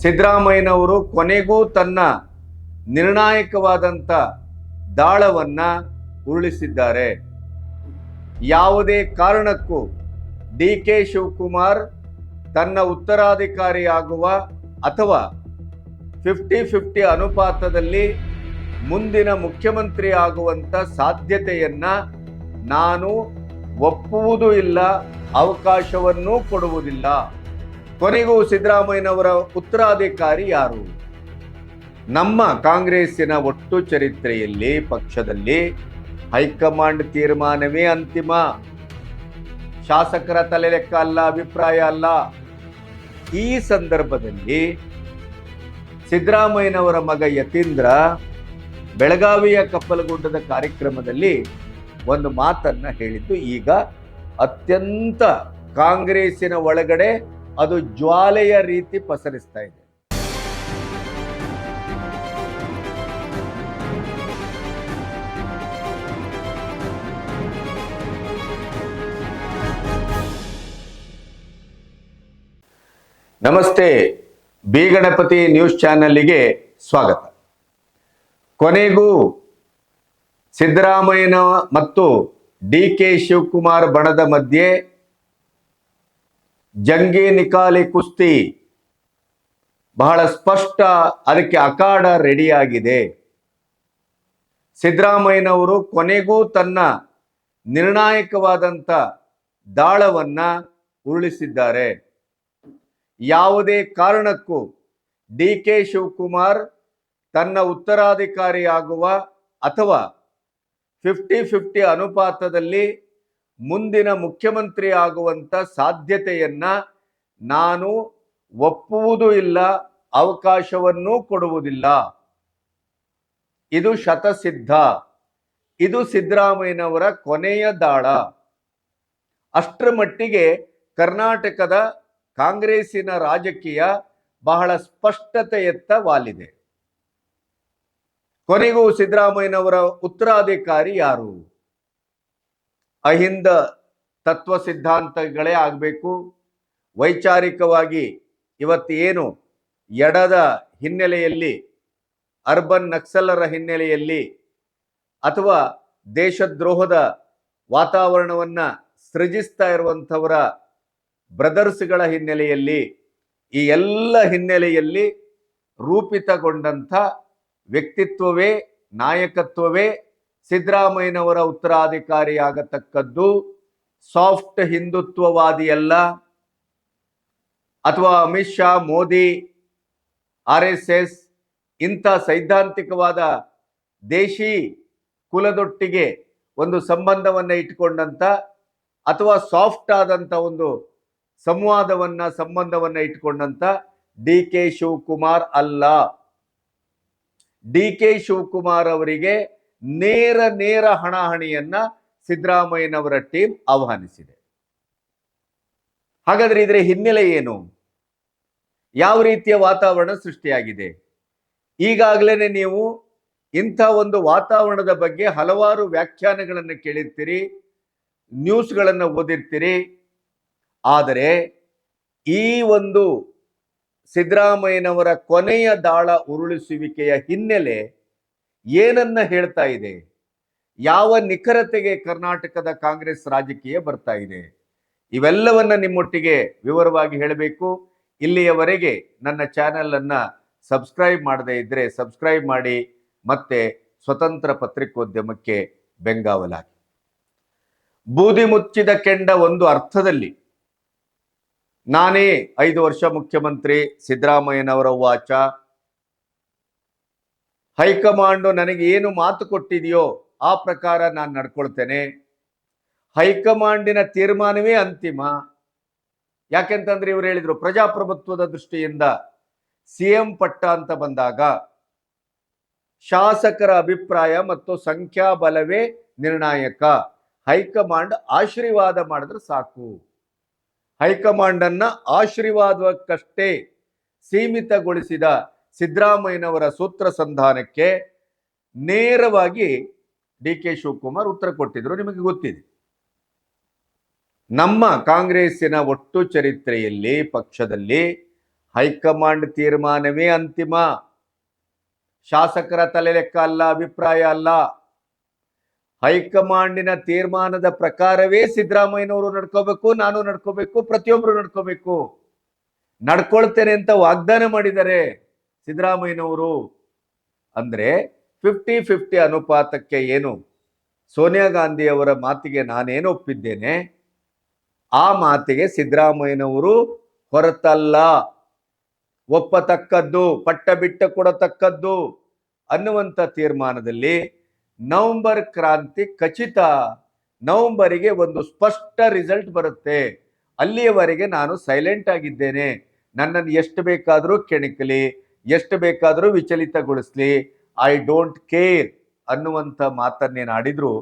ಸಿದ್ದರಾಮಯ್ಯನವರು ಕೊನೆಗೂ ತನ್ನ ನಿರ್ಣಾಯಕವಾದಂಥ ದಾಳವನ್ನ ಉರುಳಿಸಿದ್ದಾರೆ. ಯಾವುದೇ ಕಾರಣಕ್ಕೂ ಡಿ ಕೆ ಶಿವಕುಮಾರ್ ತನ್ನ ಉತ್ತರಾಧಿಕಾರಿಯಾಗುವ ಅಥವಾ ಫಿಫ್ಟಿ ಫಿಫ್ಟಿ ಅನುಪಾತದಲ್ಲಿ ಮುಂದಿನ ಮುಖ್ಯಮಂತ್ರಿ ಆಗುವಂಥ ಸಾಧ್ಯತೆಯನ್ನು ನಾನು ಒಪ್ಪುವುದೂ ಇಲ್ಲ, ಅವಕಾಶವನ್ನೂ ಕೊಡುವುದಿಲ್ಲ. ಕೊನೆಗೂ ಸಿದ್ದರಾಮಯ್ಯನವರ ಉತ್ತರಾಧಿಕಾರಿ ಯಾರು? ನಮ್ಮ ಕಾಂಗ್ರೆಸ್ಸಿನ ಒಟ್ಟು ಚರಿತ್ರೆಯಲ್ಲಿ ಪಕ್ಷದಲ್ಲಿ ಹೈಕಮಾಂಡ್ ತೀರ್ಮಾನವೇ ಅಂತಿಮ. ಶಾಸಕರ ತಲೆ ಲೆಕ್ಕ ಅಲ್ಲ, ಅಭಿಪ್ರಾಯ ಅಲ್ಲ. ಈ ಸಂದರ್ಭದಲ್ಲಿ ಸಿದ್ದರಾಮಯ್ಯನವರ ಮಗ ಯತೀಂದ್ರ ಬೆಳಗಾವಿಯ ಕಪ್ಪಲಗುಡ್ಡದ ಕಾರ್ಯಕ್ರಮದಲ್ಲಿ ಒಂದು ಮಾತನ್ನು ಹೇಳಿದ್ದು, ಈಗ ಅತ್ಯಂತ ಕಾಂಗ್ರೆಸ್ಸಿನ ಒಳಗಡೆ ಅದು ಜ್ವಾಲೆಯ ರೀತಿ ಪಸರಿಸ್ತಾ ಇದೆ. ನಮಸ್ತೆ, ಬಿ ಗಣಪತಿ ನ್ಯೂಸ್ ಚಾನಲ್ಗೆ ಸ್ವಾಗತ. ಕೊನೆಗೂ ಸಿದ್ದರಾಮಯ್ಯನ ಮತ್ತು ಡಿ ಕೆ ಶಿವಕುಮಾರ್ ಬಣದ ಮಧ್ಯೆ ಜಂಗಿ ನಿಕಾಲಿ ಕುಸ್ತಿ. ಬಹಳ ಸ್ಪಷ್ಟ, ಅದಕ್ಕೆ ಅಖಾಡ ರೆಡಿಯಾಗಿದೆ. ಸಿದ್ದರಾಮಯ್ಯನವರು ಕೊನೆಗೂ ತನ್ನ ನಿರ್ಣಾಯಕವಾದಂಥ ದಾಳವನ್ನ ಉರುಳಿಸಿದ್ದಾರೆ. ಯಾವುದೇ ಕಾರಣಕ್ಕೂ ಡಿ ಕೆ ಶಿವಕುಮಾರ್ ತನ್ನ ಉತ್ತರಾಧಿಕಾರಿಯಾಗುವ ಅಥವಾ ಫಿಫ್ಟಿ ಫಿಫ್ಟಿ ಅನುಪಾತದಲ್ಲಿ ಮುಂದಿನ ಮುಖ್ಯಮಂತ್ರಿ ಆಗುವಂತ ಸಾಧ್ಯತೆಯನ್ನ ನಾನು ಒಪ್ಪುವುದೂ ಇಲ್ಲ, ಅವಕಾಶವನ್ನೂ ಕೊಡುವುದಿಲ್ಲ. ಇದು ಶತಸಿದ್ಧ. ಇದು ಸಿದ್ದರಾಮಯ್ಯನವರ ಕೊನೆಯ ದಾಳ. ಅಷ್ಟರ ಮಟ್ಟಿಗೆ ಕರ್ನಾಟಕದ ಕಾಂಗ್ರೆಸ್ಸಿನ ರಾಜಕೀಯ ಬಹಳ ಸ್ಪಷ್ಟತೆಯತ್ತ ವಾಲಿದೆ. ಕೊನೆಗೂ ಸಿದ್ದರಾಮಯ್ಯನವರ ಉತ್ತರಾಧಿಕಾರಿ ಯಾರು? ಅಹಿಂದ ತತ್ವ ಸಿದ್ಧಾಂತಗಳೇ ಆಗಬೇಕು. ವೈಚಾರಿಕವಾಗಿ ಇವತ್ತೇನು ಎಡದ ಹಿನ್ನೆಲೆಯಲ್ಲಿ, ಅರ್ಬನ್ ನಕ್ಸಲರ ಹಿನ್ನೆಲೆಯಲ್ಲಿ ಅಥವಾ ದೇಶದ್ರೋಹದ ವಾತಾವರಣವನ್ನು ಸೃಜಿಸ್ತಾ ಇರುವಂಥವರ ಬ್ರದರ್ಸ್ಗಳ ಹಿನ್ನೆಲೆಯಲ್ಲಿ, ಈ ಎಲ್ಲ ಹಿನ್ನೆಲೆಯಲ್ಲಿ ರೂಪಿತಗೊಂಡಂಥ ವ್ಯಕ್ತಿತ್ವವೇ, ನಾಯಕತ್ವವೇ ಸಿದ್ದರಾಮಯ್ಯನವರ ಉತ್ತರಾಧಿಕಾರಿಯಾಗತಕ್ಕದ್ದು ಸಾಫ್ಟ್ ಹಿಂದುತ್ವವಾದಿಯಲ್ಲ. ಅಥವಾ Amit Shah, Modi, R S S ಇಂಥ ಸೈದ್ಧಾಂತಿಕವಾದ ದೇಶಿ ಕುಲದೊಟ್ಟಿಗೆ ಒಂದು ಸಂಬಂಧವನ್ನು ಇಟ್ಕೊಂಡಂಥ ಅಥವಾ ಸಾಫ್ಟ್ ಆದಂಥ ಒಂದು ಸಂವಾದವನ್ನ, ಸಂಬಂಧವನ್ನು ಇಟ್ಕೊಂಡಂಥ ಡಿ ಕೆ ಶಿವಕುಮಾರ್ ಅಲ್ಲ. ಡಿ ಕೆ ಶಿವಕುಮಾರ್ ಅವರಿಗೆ ನೇರ ನೇರ ಹಣಾಹಣಿಯನ್ನ ಸಿದ್ದರಾಮಯ್ಯನವರ ಟೀಮ್ ಆಹ್ವಾನಿಸಿದೆ. ಹಾಗಾದ್ರೆ ಇದರ ಹಿನ್ನೆಲೆ ಏನು? ಯಾವ ರೀತಿಯ ವಾತಾವರಣ ಸೃಷ್ಟಿಯಾಗಿದೆ? ಈಗಾಗಲೇ ನೀವು ಇಂಥ ಒಂದು ವಾತಾವರಣದ ಬಗ್ಗೆ ಹಲವಾರು ವ್ಯಾಖ್ಯಾನಗಳನ್ನು ಕೇಳಿರ್ತೀರಿ, ನ್ಯೂಸ್ಗಳನ್ನು ಓದಿರ್ತೀರಿ. ಆದರೆ ಈ ಒಂದು ಸಿದ್ದರಾಮಯ್ಯನವರ ಕೊನೆಯ ದಾಳ ಉರುಳಿಸುವಿಕೆಯ ಹಿನ್ನೆಲೆ ಏನನ್ನ ಹೇಳ್ತಾ ಇದೆ? ಯಾವ ನಿಖರತೆಗೆ ಕರ್ನಾಟಕದ ಕಾಂಗ್ರೆಸ್ ರಾಜಕೀಯ ಬರ್ತಾ ಇದೆ? ಇವೆಲ್ಲವನ್ನ ನಿಮ್ಮೊಟ್ಟಿಗೆ ವಿವರವಾಗಿ ಹೇಳಬೇಕು. ಇಲ್ಲಿಯವರೆಗೆ ನನ್ನ ಚಾನೆಲ್ ಅನ್ನ ಸಬ್ಸ್ಕ್ರೈಬ್ ಮಾಡದೇ ಇದ್ರೆ ಸಬ್ಸ್ಕ್ರೈಬ್ ಮಾಡಿ, ಮತ್ತೆ ಸ್ವತಂತ್ರ ಪತ್ರಿಕೋದ್ಯಮಕ್ಕೆ ಬೆಂಗಾವಲಾಗಿ. ಬೂದಿ ಮುಚ್ಚಿದ ಕೆಂಡ ಒಂದು ಅರ್ಥದಲ್ಲಿ. ನಾನೇ ಐದು ವರ್ಷ ಮುಖ್ಯಮಂತ್ರಿ ಸಿದ್ದರಾಮಯ್ಯನವರ ವಾಚ ಹೈಕಮಾಂಡು ನನಗೆ ಏನು ಮಾತು ಕೊಟ್ಟಿದೆಯೋ ಆ ಪ್ರಕಾರ ನಾನು ನಡ್ಕೊಳ್ತೇನೆ. ಹೈಕಮಾಂಡಿನ ತೀರ್ಮಾನವೇ ಅಂತಿಮ. ಯಾಕೆಂತಂದ್ರೆ ಇವರು ಹೇಳಿದರು, ಪ್ರಜಾಪ್ರಭುತ್ವದ ದೃಷ್ಟಿಯಿಂದ ಸಿ ಎಂ ಪಟ್ಟ ಅಂತ ಬಂದಾಗ ಶಾಸಕರ ಅಭಿಪ್ರಾಯ ಮತ್ತು ಸಂಖ್ಯಾಬಲವೇ ನಿರ್ಣಾಯಕ. ಹೈಕಮಾಂಡ್ ಆಶೀರ್ವಾದ ಮಾಡಿದ್ರೆ ಸಾಕು. ಹೈಕಮಾಂಡನ್ನು ಆಶೀರ್ವಾದಕ್ಕಷ್ಟೇ ಸೀಮಿತಗೊಳಿಸಿದ ಸಿದ್ದರಾಮಯ್ಯನವರ ಸೂತ್ರ ಸಂಧಾನಕ್ಕೆ ನೇರವಾಗಿ ಡಿ ಕೆ ಶಿವಕುಮಾರ್ ಉತ್ತರ ಕೊಟ್ಟಿದ್ರು, ನಿಮಗೆ ಗೊತ್ತಿದೆ. ನಮ್ಮ ಕಾಂಗ್ರೆಸ್ಸಿನ ಒಟ್ಟು ಚರಿತ್ರೆಯಲ್ಲಿ, ಪಕ್ಷದಲ್ಲಿ ಹೈಕಮಾಂಡ್ ತೀರ್ಮಾನವೇ ಅಂತಿಮ. ಶಾಸಕರ ತಲೆ ಲೆಕ್ಕ ಅಲ್ಲ, ಅಭಿಪ್ರಾಯ ಅಲ್ಲ. ಹೈಕಮಾಂಡಿನ ತೀರ್ಮಾನದ ಪ್ರಕಾರವೇ ಸಿದ್ದರಾಮಯ್ಯನವರು ನಡ್ಕೋಬೇಕು, ನಾನು ನಡ್ಕೋಬೇಕು ಪ್ರತಿಯೊಬ್ಬರು ನಡ್ಕೋಬೇಕು. ನಡ್ಕೊಳ್ತೇನೆ ಅಂತ ವಾಗ್ದಾನ ಮಾಡಿದ್ದಾರೆ. ಸಿದ್ದರಾಮಯ್ಯನವರು ಅಂದರೆ ಫಿಫ್ಟಿ ಫಿಫ್ಟಿ ಅನುಪಾತಕ್ಕೆ ಏನು? ಸೋನಿಯಾ ಗಾಂಧಿಯವರ ಮಾತಿಗೆ ನಾನೇನು ಒಪ್ಪಿದ್ದೇನೆ? ಆ ಮಾತಿಗೆ ಸಿದ್ದರಾಮಯ್ಯನವರು ಹೊರತಲ್ಲ. ಒಪ್ಪತಕ್ಕದ್ದು, ಪಟ್ಟ ಬಿಟ್ಟ ಕೊಡತಕ್ಕದ್ದು ಅನ್ನುವಂಥ ತೀರ್ಮಾನದಲ್ಲಿ ನವೆಂಬರ್ ಕ್ರಾಂತಿ ಖಚಿತ. ನವೆಂಬರಿಗೆ ಒಂದು ಸ್ಪಷ್ಟ ರಿಸಲ್ಟ್ ಬರುತ್ತೆ. ಅಲ್ಲಿಯವರೆಗೆ ನಾನು ಸೈಲೆಂಟ್ ಆಗಿದ್ದೇನೆ. ನನ್ನನ್ನು ಎಷ್ಟು ಬೇಕಾದರೂ ಕೆಣಕಲಿ ಎಷ್ಟು ಬೇಕಾದರೂ ವಿಚಲಿತಗೊಳಿಸ್ಲಿ. ಐ ಡೋಂಟ್ ಕೇರ್ ಅನ್ನುವಂಥ ಮಾತನ್ನೇನು ಆಡಿದ್ರು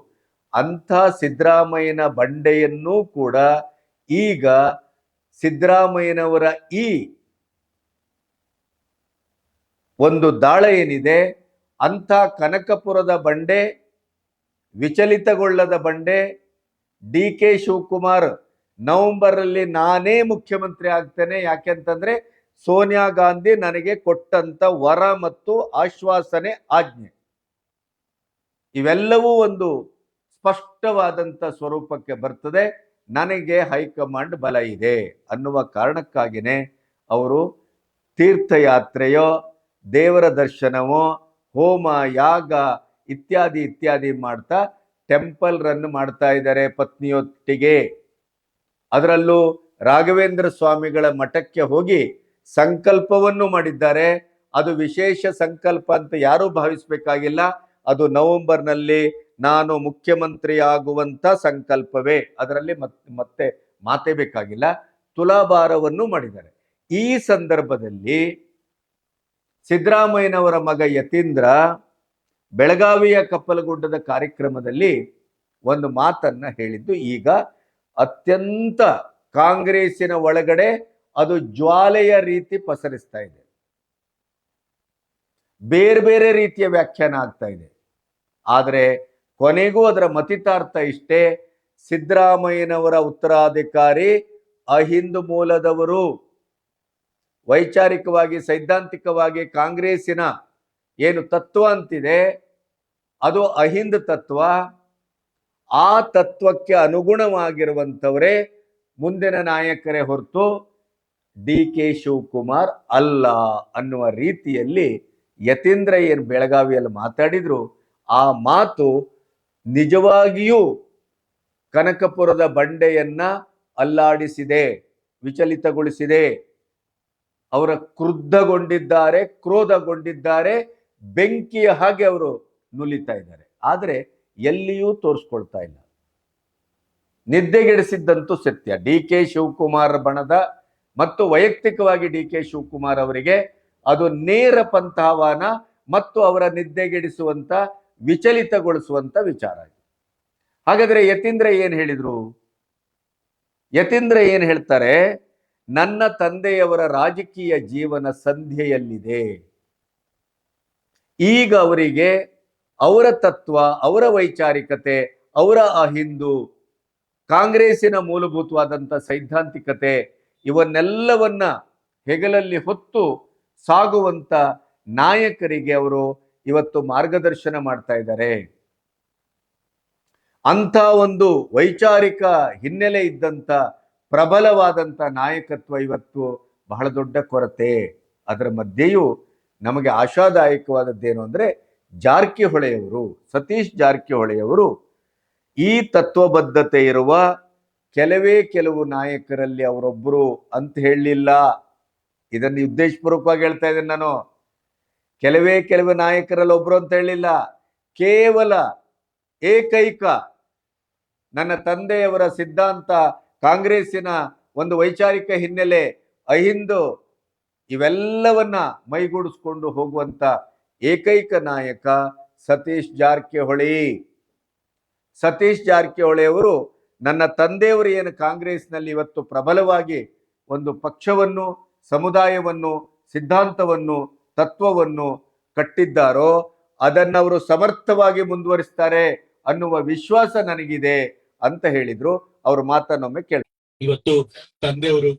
ಅಂಥ ಸಿದ್ದರಾಮಯ್ಯನ ಬಂಡೆಯನ್ನೂ ಕೂಡ ಈಗ ಸಿದ್ದರಾಮಯ್ಯನವರ ಈ ಒಂದು ದಾಳ ಏನಿದೆ, ಅಂಥ ಕನಕಪುರದ ಬಂಡೆ, ವಿಚಲಿತಗೊಳ್ಳದ ಬಂಡೆ, ಡಿ ಕೆ ಶಿವಕುಮಾರ್ ನವೆಂಬರ್ ಅಲ್ಲಿ ನಾನೇ ಮುಖ್ಯಮಂತ್ರಿ ಆಗ್ತೇನೆ. ಯಾಕೆಂತಂದ್ರೆ ಸೋನಿಯಾ ಗಾಂಧಿ ನನಗೆ ಕೊಟ್ಟಂತ ವರ ಮತ್ತು ಆಶ್ವಾಸನೆ, ಆಜ್ಞೆ. ಇವೆಲ್ಲವೂ ಒಂದು ಸ್ಪಷ್ಟವಾದಂತ ಸ್ವರೂಪಕ್ಕೆ ಬರ್ತದೆ. ನನಗೆ ಹೈಕಮಾಂಡ್ ಬಲ ಇದೆ ಅನ್ನುವ ಕಾರಣಕ್ಕಾಗಿನೇ ಅವರು ತೀರ್ಥಯಾತ್ರೆಯೋ, ದೇವರ ದರ್ಶನವೋ, ಹೋಮ, ಯಾಗ ಇತ್ಯಾದಿ ಇತ್ಯಾದಿ ಮಾಡ್ತಾ ಟೆಂಪಲ್ ರನ್ ಮಾಡ್ತಾ ಇದ್ದಾರೆ ಪತ್ನಿಯೊಟ್ಟಿಗೆ. ಅದರಲ್ಲೂ ರಾಘವೇಂದ್ರ ಸ್ವಾಮಿಗಳ ಮಠಕ್ಕೆ ಹೋಗಿ ಸಂಕಲ್ಪವನ್ನು ಮಾಡಿದ್ದಾರೆ. ಅದು ವಿಶೇಷ ಸಂಕಲ್ಪ ಅಂತ ಯಾರೂ ಭಾವಿಸಬೇಕಾಗಿಲ್ಲ. ಅದು ನವೆಂಬರ್ನಲ್ಲಿ ನಾನು ಮುಖ್ಯಮಂತ್ರಿ ಆಗುವಂತ ಸಂಕಲ್ಪವೇ. ಅದರಲ್ಲಿ ಮತ್ತೆ ಮತ್ತೆ ಮಾತೇ ಬೇಕಾಗಿಲ್ಲ. ತುಲಾಭಾರವನ್ನು ಮಾಡಿದ್ದಾರೆ. ಈ ಸಂದರ್ಭದಲ್ಲಿ ಸಿದ್ದರಾಮಯ್ಯನವರ ಮಗ ಯತೀಂದ್ರ ಬೆಳಗಾವಿಯ ಕಪ್ಪಲಗುಡ್ಡದ ಕಾರ್ಯಕ್ರಮದಲ್ಲಿ ಒಂದು ಮಾತನ್ನ ಹೇಳಿದ್ದು ಈಗ ಅತ್ಯಂತ ಕಾಂಗ್ರೆಸ್ಸಿನ ಒಳಗಡೆ ಅದು ಜ್ವಾಲೆಯ ರೀತಿ ಪಸರಿಸ್ತಾ ಇದೆ. ಬೇರೆ ಬೇರೆ ರೀತಿಯ ವ್ಯಾಖ್ಯಾನ ಆಗ್ತಾ ಇದೆ. ಆದರೆ ಕೊನೆಗೂ ಅದರ ಮತಿತಾರ್ಥ ಇಷ್ಟೇ, ಸಿದ್ದರಾಮಯ್ಯನವರ ಉತ್ತರಾಧಿಕಾರಿ, ಅಹಿಂದು ಮೂಲದವರು. ವೈಚಾರಿಕವಾಗಿ, ಸೈದ್ಧಾಂತಿಕವಾಗಿ ಕಾಂಗ್ರೆಸ್ಸಿನ ಏನು ತತ್ವ ಅಂತಿದೆ, ಅದು ಅಹಿಂದ ತತ್ವ. ಆ ತತ್ವಕ್ಕೆ ಅನುಗುಣವಾಗಿರುವಂಥವರೇ ಮುಂದಿನ ನಾಯಕರೇ ಹೊರತು ಡಿ ಕೆ ಶಿವಕುಮಾರ್ ಅಲ್ಲ ಅನ್ನುವ ರೀತಿಯಲ್ಲಿ ಯತೀಂದ್ರ ಏನು ಬೆಳಗಾವಿಯಲ್ಲಿ ಮಾತಾಡಿದ್ರು. ಆ ಮಾತು ನಿಜವಾಗಿಯೂ ಕನಕಪುರದ ಬಂಡೆಯನ್ನ ಅಲ್ಲಾಡಿಸಿದೆ, ವಿಚಲಿತಗೊಳಿಸಿದೆ. ಅವರ ಕ್ರುದ್ಧಗೊಂಡಿದ್ದಾರೆ, ಕ್ರೋಧಗೊಂಡಿದ್ದಾರೆ, ಬೆಂಕಿಯ ಹಾಗೆ ಅವರು ನುಲಿತಾ ಇದ್ದಾರೆ. ಆದರೆ ಎಲ್ಲಿಯೂ ತೋರಿಸ್ಕೊಳ್ತಾ ಇಲ್ಲ. ನಿದ್ದೆಗೆಡಿಸಿದ್ದಂತೂ ಸತ್ಯ. ಡಿ ಕೆ ಶಿವಕುಮಾರ್ ಬಣದ ಮತ್ತು ವೈಯಕ್ತಿಕವಾಗಿ ಡಿ ಕೆ ಶಿವಕುಮಾರ್ ಅವರಿಗೆ ಅದು ನೇರ ಮತ್ತು ಅವರ ನಿದ್ದೆಗೆಡಿಸುವಂತ, ವಿಚಲಿತಗೊಳಿಸುವಂತ ವಿಚಾರ ಹಾಗಾದ್ರೆ ಯತೀಂದ್ರ ಏನ್ ಹೇಳಿದ್ರು? ಯತೀಂದ್ರ ಏನ್ ಹೇಳ್ತಾರೆ? ನನ್ನ ತಂದೆಯವರ ರಾಜಕೀಯ ಜೀವನ ಸಂಧ್ಯೆಯಲ್ಲಿದೆ. ಈಗ ಅವರಿಗೆ ಅವರ ತತ್ವ, ಅವರ ವೈಚಾರಿಕತೆ, ಅವರ ಅಹಿಂದು, ಕಾಂಗ್ರೆಸ್ಸಿನ ಮೂಲಭೂತವಾದಂತ ಸೈದ್ಧಾಂತಿಕತೆ ಇವನ್ನೆಲ್ಲವನ್ನ ಹೆಗಲಲ್ಲಿ ಹೊತ್ತು ಸಾಗುವಂತ ನಾಯಕರಿಗೆ ಅವರು ಇವತ್ತು ಮಾರ್ಗದರ್ಶನ ಮಾಡ್ತಾ ಇದ್ದಾರೆ. ಅಂಥ ಒಂದು ವೈಚಾರಿಕ ಹಿನ್ನೆಲೆ ಇದ್ದಂಥ ಪ್ರಬಲವಾದಂಥ ನಾಯಕತ್ವ ಇವತ್ತು ಬಹಳ ದೊಡ್ಡ ಕೊರತೆ. ಅದರ ಮಧ್ಯೆಯೂ ನಮಗೆ ಆಶಾದಾಯಕವಾದದ್ದೇನು ಅಂದರೆ ಜಾರಕಿಹೊಳೆಯವರು, ಸತೀಶ್ ಜಾರಕಿಹೊಳೆಯವರು ಈ ತತ್ವಬದ್ಧತೆ ಇರುವ ಕೆಲವೇ ಕೆಲವು ನಾಯಕರಲ್ಲಿ ಅವರೊಬ್ಬರು ಅಂತ ಹೇಳಲಿಲ್ಲ. ಇದನ್ನು ಉದ್ದೇಶಪೂರ್ವಕವಾಗಿ ಹೇಳ್ತಾ ಇದ್ದೀನಿ ನಾನು. ಕೆಲವೇ ಕೆಲವು ನಾಯಕರಲ್ಲಿ ಒಬ್ಬರು ಅಂತ ಹೇಳಿಲ್ಲ ಕೇವಲ ಏಕೈಕ ನನ್ನ ತಂದೆಯವರ ಸಿದ್ಧಾಂತ ಕಾಂಗ್ರೆಸ್ಸಿನ ಒಂದು ವೈಚಾರಿಕ ಹಿನ್ನೆಲೆ, ಅಹಿಂದು ಇವೆಲ್ಲವನ್ನ ಮೈಗೂಡಿಸ್ಕೊಂಡು ಹೋಗುವಂತ ಏಕೈಕ ನಾಯಕ ಸತೀಶ್ ಜಾರಕಿಹೊಳಿ. ಸತೀಶ್ ಜಾರಕಿಹೊಳಿ ಅವರು ನನ್ನ ತಂದೆಯವರು ಏನು ಕಾಂಗ್ರೆಸ್ನಲ್ಲಿ ಇವತ್ತು ಪ್ರಬಲವಾಗಿ ಒಂದು ಪಕ್ಷವನ್ನು, ಸಮುದಾಯವನ್ನು, ಸಿದ್ಧಾಂತವನ್ನು, ತತ್ವವನ್ನು ಕಟ್ಟಿದ್ದಾರೋ ಅದನ್ನು ಅವರು ಸಮರ್ಥವಾಗಿ ಮುಂದುವರಿಸ್ತಾರೆ ಅನ್ನುವ ವಿಶ್ವಾಸ ನನಗಿದೆ ಅಂತ ಹೇಳಿದ್ರು. ಅವರು ಮಾತನ್ನೊಮ್ಮೆ ಕೇಳಿ ಇವತ್ತು ತಂದೆಯವರು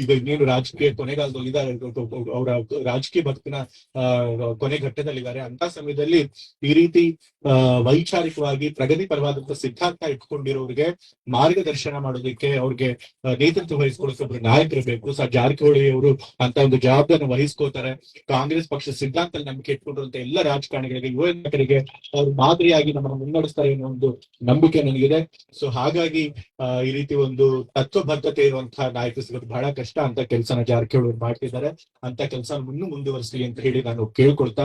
ಈಗ ಇನ್ನೇನು ರಾಜಕೀಯ ಕೊನೆಗಾಲದಲ್ಲಿ ಇದ್ದಾರೆ ಅವರ ರಾಜಕೀಯ ಬದುಕಿನ ಕೊನೆ ಘಟ್ಟದಲ್ಲಿದ್ದಾರೆ. ಅಂತ ಸಮಯದಲ್ಲಿ ಈ ರೀತಿ ವೈಚಾರಿಕವಾಗಿ ಪ್ರಗತಿಪರವಾದಂತ ಸಿದ್ಧಾಂತ ಇಟ್ಕೊಂಡಿರೋರಿಗೆ ಮಾರ್ಗದರ್ಶನ ಮಾಡೋದಕ್ಕೆ ಅವ್ರಿಗೆ ನೇತೃತ್ವ ವಹಿಸ್ಕೊಳ್ಳೋಕೆ ಒಬ್ರು ನಾಯಕರು ಬೇಕು. ಸರ್ ಜಾರಕಿಹೊಳಿ ಅವರು ಅಂತ ಒಂದು ಜವಾಬ್ದಾರಿ ವಹಿಸ್ಕೋತಾರೆ ಕಾಂಗ್ರೆಸ್ ಪಕ್ಷ ಸಿದ್ಧಾಂತ ನಂಬಿಕೆ ಇಟ್ಕೊಂಡಿರುವಂತ ಎಲ್ಲ ರಾಜಕಾರಣಿಗಳಿಗೆ ಯುವಕರಿಗೆ ಅವ್ರು ಮಾದರಿಯಾಗಿ ನಮ್ಮನ್ನು ಮುನ್ನಡೆಸ್ತಾರೆ ಅನ್ನೋ ಒಂದು ನಂಬಿಕೆ ನನಗಿದೆ. ಸೊ ಹಾಗಾಗಿ ಈ ರೀತಿ ಒಂದು ತತ್ವಬದ್ಧತೆ ಇರುವಂತಹ ನಾಯಕ ಸಿಗೋದು ಬಹಳ ಕಷ್ಟ ಅಂತ ಕೆಲಸನ ಜಾರಕಿಹೊಳಿ ಮಾಡ್ತಿದ್ದಾರೆ. ಅಂತ ಕೆಲಸ ಇನ್ನೂ ಮುಂದುವರಿಸಲಿ ಅಂತ ಹೇಳಿ ನಾನು ಕೇಳ್ಕೊಳ್ತಾ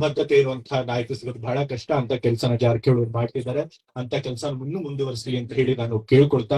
ತತ್ವಬದ್ಧತೆ ಇರುವಂತಹ ನಾಯಕ ಸಿಗೋದು ಬಹಳ ಕಷ್ಟ ಅಂತ ಕೆಲಸನ ಜಾರಕಿಹೊಳಿ ಮಾಡ್ತಿದ್ದಾರೆ. ಅಂತ ಕೆಲಸ ಇನ್ನೂ ಮುಂದುವರಿಸಲಿ ಅಂತ ಹೇಳಿ ನಾನು ಕೇಳ್ಕೊಳ್ತಾ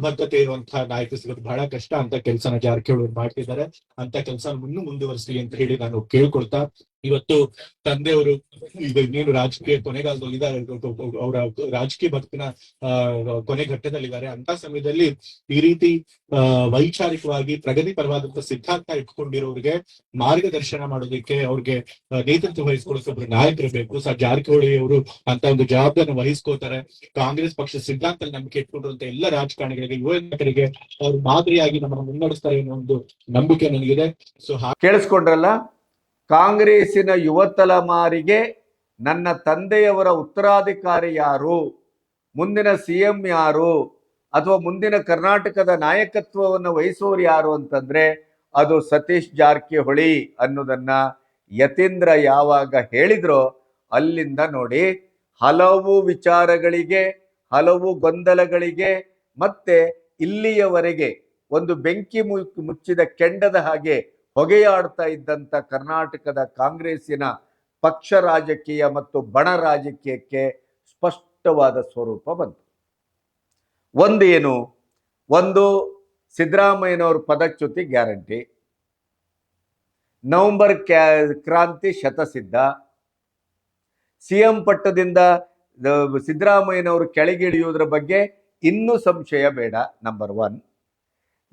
ತತ್ವಬದ್ಧತೆ ಇರುವಂತಹ ನಾಯಕ ಸಿಗೋದು ಬಹಳ ಕಷ್ಟ ಅಂತ ಕೆಲಸನ ಜಾರಕಿಹೊಳಿ ಮಾಡ್ತಿದ್ದಾರೆ. ಅಂತ ಕೆಲಸ ಇನ್ನೂ ಮುಂದುವರಿಸಲಿ ಅಂತ ಹೇಳಿ ನಾನು ಕೇಳ್ಕೊಳ್ತಾ ಇವತ್ತು ತಂದೆಯವರು ಈಗ ಇನ್ನೇನು ರಾಜಕೀಯ ಕೊನೆಗಾಲದಲ್ಲಿ ಇದ್ದಾರೆ ಅವರ ರಾಜಕೀಯ ಭಕ್ತಿನ, ಆ, ಕೊನೆ ಘಟ್ಟದಲ್ಲಿದ್ದಾರೆ. ಅಂತ ಸಮಯದಲ್ಲಿ ಈ ರೀತಿ ವೈಚಾರಿಕವಾಗಿ ವೈಚಾರಿಕವಾಗಿ ಪ್ರಗತಿಪರವಾದಂತ ಸಿದ್ಧಾಂತ ಇಟ್ಕೊಂಡಿರೋರಿಗೆ ಮಾರ್ಗದರ್ಶನ ಮಾಡೋದಕ್ಕೆ ಅವ್ರಿಗೆ ನೇತೃತ್ವ ವಹಿಸ್ಕೊಳ್ಳೋಕೆ ಒಬ್ರು ನಾಯಕರು ಬೇಕು. ಸರ್ ಜಾರಕಿಹೊಳಿ ಅವರು ಅಂತ ಒಂದು ಜವಾಬ್ದಾರಿ ವಹಿಸ್ಕೋತಾರೆ ಕಾಂಗ್ರೆಸ್ ಪಕ್ಷ ಸಿದ್ಧಾಂತ ನಂಬಿಕೆ ಇಟ್ಕೊಂಡಿರುವಂತ ಎಲ್ಲ ರಾಜಕಾರಣಿಗಳಿಗೆ, ಯುವ ನಾಯಕರಿಗೆ ಅವ್ರು ಮಾದರಿಯಾಗಿ ನಮ್ಮನ್ನು ಮುನ್ನಡೆಸ್ತಾರೆ ಅನ್ನೋ ಒಂದು ನಂಬಿಕೆ ನನಗಿದೆ. ಸೊ ಕೇಳಿಸ್ಕೊಂಡ್ರಲ್ಲ? ಕಾಂಗ್ರೆಸ್ಸಿನ ಯುವ ತಲೆಮಾರಿಗೆ ನನ್ನ ತಂದೆಯವರ ಉತ್ತರಾಧಿಕಾರಿ ಯಾರು? ಮುಂದಿನ ಸಿ ಎಂ ಯಾರು? ಅಥವಾ ಮುಂದಿನ ಕರ್ನಾಟಕದ ನಾಯಕತ್ವವನ್ನು ವಹಿಸುವವರು ಯಾರು ಅಂತಂದ್ರೆ ಅದು ಸತೀಶ್ ಜಾರಕಿಹೊಳಿ ಅನ್ನೋದನ್ನ ಯತೀಂದ್ರ ಯಾವಾಗ ಹೇಳಿದ್ರೋ ಅಲ್ಲಿಂದ ನೋಡಿ ಹಲವು ವಿಚಾರಗಳಿಗೆ, ಹಲವು ಗೊಂದಲಗಳಿಗೆ ಮತ್ತೆ ಇಲ್ಲಿಯವರೆಗೆ ಒಂದು ಬೆಂಕಿ ಮುಚ್ಚಿದ ಕೆಂಡದ ಹಾಗೆ ಹೊಗೆಯಾಡ್ತಾ ಇದ್ದಂಥ ಕರ್ನಾಟಕದ ಕಾಂಗ್ರೆಸ್ಸಿನ ಪಕ್ಷ ರಾಜಕೀಯ ಮತ್ತು ಬಣ ರಾಜಕೀಯಕ್ಕೆ ಸ್ಪಷ್ಟವಾದ ಸ್ವರೂಪ ಬಂತು. ಒಂದು ಏನು ಒಂದು ಸಿದ್ದರಾಮಯ್ಯನವ್ರ ಪದಚ್ಯುತಿ ಗ್ಯಾರಂಟಿ. ನವೆಂಬರ್ ಕ್ಯಾ, ಕ್ರಾಂತಿ ಶತಸಿದ್ಧ. ಸಿ ಎಂ ಪಟ್ಟದಿಂದ ಸಿದ್ದರಾಮಯ್ಯನವರು ಕೆಳಗಿಳಿಯುವುದರ ಬಗ್ಗೆ ಇನ್ನೂ ಸಂಶಯ ಬೇಡ, ನಂಬರ್ ಒನ್.